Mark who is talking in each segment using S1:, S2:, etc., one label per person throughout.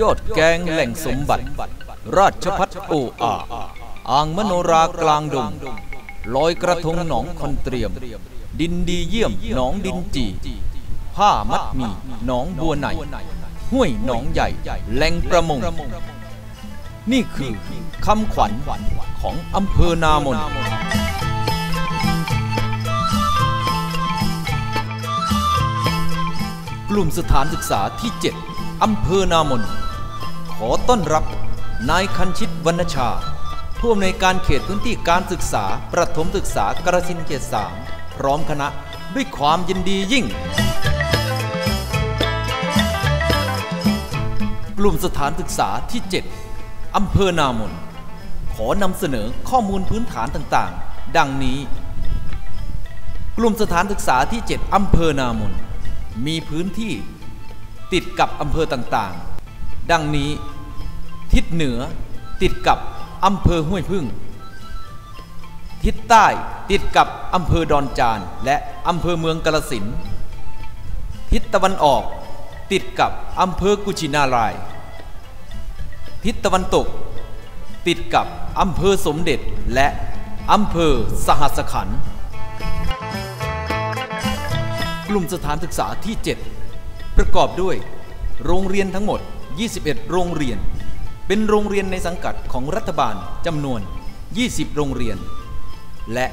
S1: ยอดแกงแหล่งสมบัติ ราชพัฒโออาอ่างมโนรากลางดงลอยกระทงหนองคอนเตรียม ดินดีเยี่ยมหนองดินจีผ้ามัดมีหนองบัวไหนห้วยหนองใหญ่แหล่งประมง นี่คือคำขวัญของอำเภอนามนกลุ่มสถานศึกษาที่ 7 อำเภอนามน ขอต้อนรับ นายคันชิตวรรณชา ผู้อำนวยการเขตพื้นที่การศึกษา ประถมศึกษากระสินเขตสามพร้อมคณะด้วยความยินดียิ่ง กลุ่มสถานศึกษาที่ 7 อำเภอนามน ขอนำเสนอข้อมูลพื้นฐานต่างๆ ดังนี้ กลุ่มสถานศึกษาที่ 7 อำเภอนามน มีพื้นที่ติดกับอำเภอต่างๆ ดังนี้ทิศเหนือติดกับอำเภอห้วยพึ่ง ทิศใต้ติดกับอำเภอดอนจานและอำเภอเมืองกาลสินทิศตะวันออกติดกับอำเภอกุชินาราย ทิศตะวันตก ติดกับอำเภอสมเด็จและอำเภอสหัสขันธ์กลุ่มสถานศึกษาที่ 7 ประกอบด้วย โรงเรียนทั้งหมด 21 โรงเรียน เป็นโรงเรียนในสังกัดของรัฐบาลจำนวน 20 โรงเรียน และ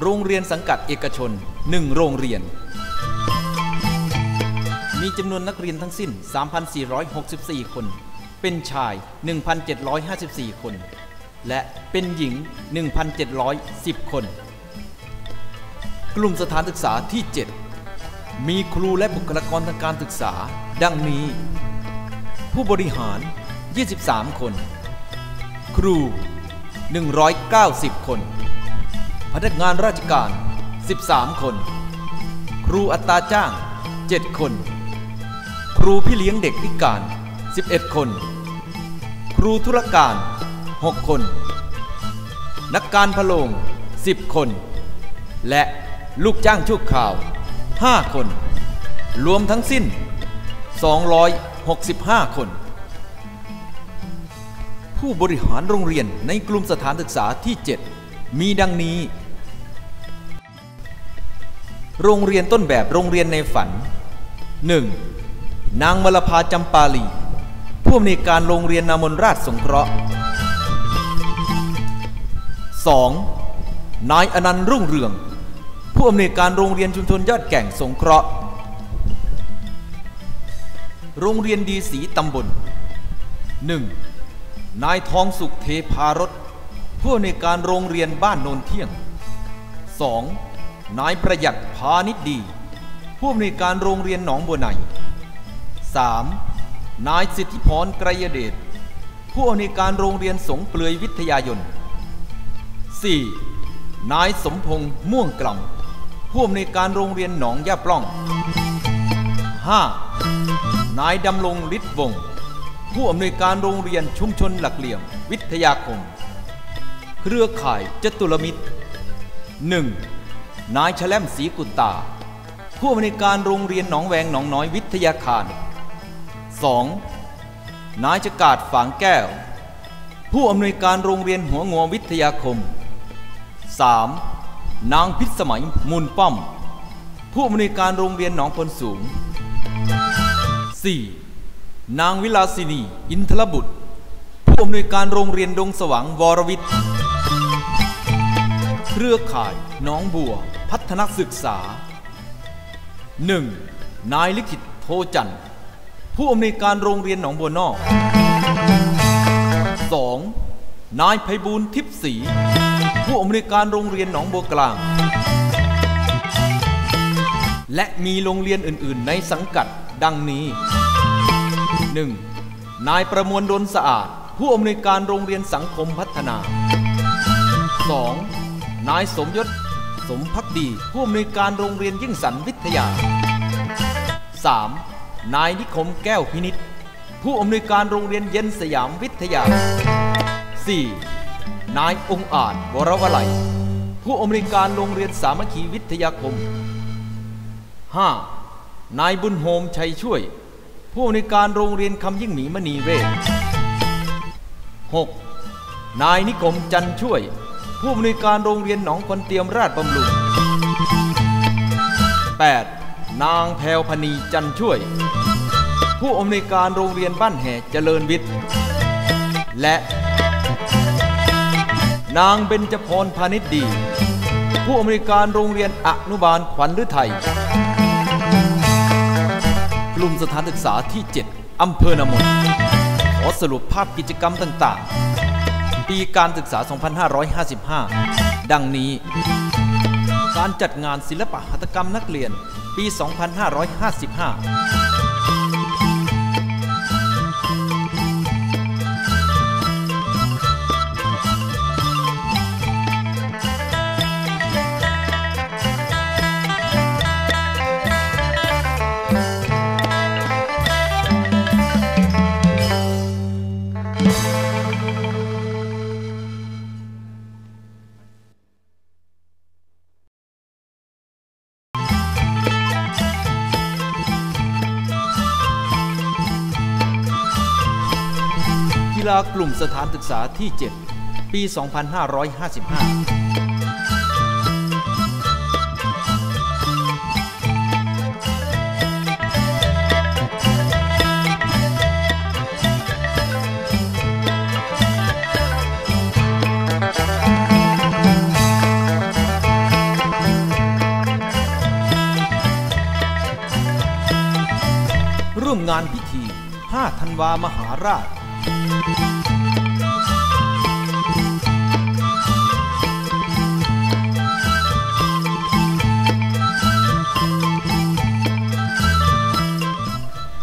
S1: โรงเรียนสังกัดเอกชน 1 โรงเรียน มีจำนวนนักเรียนทั้งสิ้น 3,464 คน เป็นชาย 1,754 คน และเป็นหญิง 1,710 คน กลุ่มสถานศึกษาที่ 7 มีครูและบุคลากรทางการศึกษา ดังนี้ ผู้บริหาร 23 คน ครู 190 คน พนักงานราชการ 13 คน ครูอัตราจ้าง 7 คน ครูพี่เลี้ยงเด็กพิการ 11 คน ครูธุรการ 6 คน นักการพะโลง 10 คน และลูกจ้างชั่วคราว 5 คน รวมทั้งสิ้น 200 65 คน ผู้บริหารโรงเรียนในกลุ่มสถานศึกษาที่ 7 มีดังนี้ โรงเรียนต้นแบบโรงเรียนในฝัน 1. นางมลภาจำปาลี ผู้อำนวยการโรงเรียนนามนราชสงเคราะห์ 2. นายอนันต์รุ่งเรือง ผู้อำนวยการโรงเรียนชุมชนยอดแก่งสงเคราะห์ โรงเรียนดีสีตำบล 1. นายทองสุขเทพารถผู้อำนวยการโรงเรียนบ้านโนนเที่ยง 2. นายประหยัดพาณิชดี ผู้อำนวยการโรงเรียนหนองบัวไน 3. นายสิทธิพรไกรยเดชผู้อำนวยการโรงเรียนสงเปลือยวิทยายน 4. นายสมพงษ์ม่วงกล่ำผู้อำนวยการโรงเรียนหนองย่าปล้อง 5. นายดำรงฤทธิ์วงศ์ผู้อำนวยการโรงเรียนชุมชนหลักเหลี่ยม วิทยาคม เครือข่ายจตุรมิตร 1. นายแชล่มศรีกุตตา ผู้อำนวยการโรงเรียนหนองแวงหนองน้อยวิทยาคาร 2. นายจกาดฝางแก้ว ผู้อำนวยการโรงเรียนหัวงัววิทยาคม 3. นางพิษสมัยมูลป้อม ผู้อำนวยการโรงเรียนหนองพลสูง 4. นางวิลาสินี อินทรบุตร ผู้อำนวยการโรงเรียนดงสว่างวรวิทย์ เครือข่ายน้องบัว พัฒนศึกษา 1. นายลิขิตโทจันทร์ผู้อำนวยการโรงเรียนหนองบัวนอก 2. นายไพบูลทิพย์ศรีผู้อำนวยการโรงเรียนหนองบัวกลาง และมีโรงเรียนอื่นๆ ในสังกัดดังนี้ 1. นายประมวลดลสะอาด ผู้อำนวยการโรงเรียนสังคมพัฒนา 2. นายสมยศ สมพักดี ผู้อำนวยการโรงเรียนยิ่งสันวิทยา 3. นายนิคมแก้วพินิษผู้อำนวยการโรงเรียนเย็นสยามวิทยา 4. นายองค์อาจวรวลัย ผู้อำนวยการโรงเรียนสามัคคีวิทยาคม 5. นายบุญโฮมชัยช่วย ผู้อำนวยการโรงเรียนคำยิ่งหมีมณีเวศ 6. นายนิคมจันช่วย ผู้อำนวยการโรงเรียนหนองคนเตรียมราชบำรุง 8. นางแพวพณีจันช่วย ผู้อำนวยการโรงเรียนบ้านแห่เจริญวิทย์ และ นางเบญจพรพาณิชย์ดี ผู้อำนวยการโรงเรียนอนุบาลขวัญฤทัย กลุ่มสถานศึกษาที่ 7 อำเภอนามนขอสรุปภาพกิจกรรมต่างๆ ปีการศึกษา 2555 ดังนี้ การจัดงานศิลปะหัตถกรรมนักเรียนปี 2555 ฬากลุ่มสถานศึกษาที่ 7 ปี 2555ร่วมงานพิธี 5 ธันวามหาราช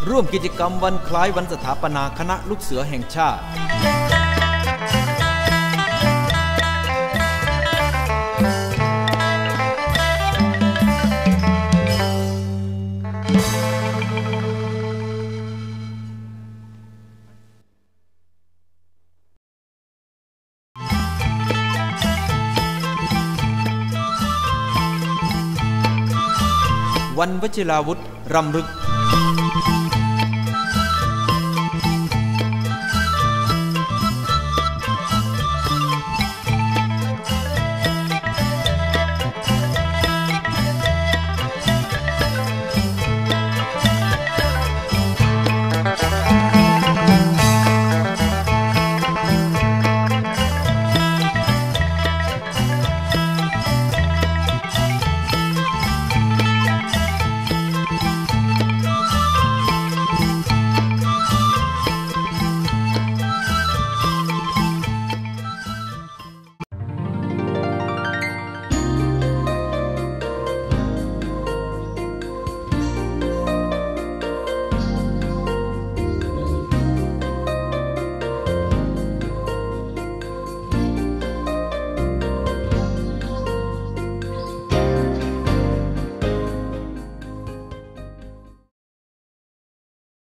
S1: ร่วมกิจกรรมวันคล้ายวันสถาปนาคณะลูกเสือแห่งชาติ วันวชิราวุธรำลึก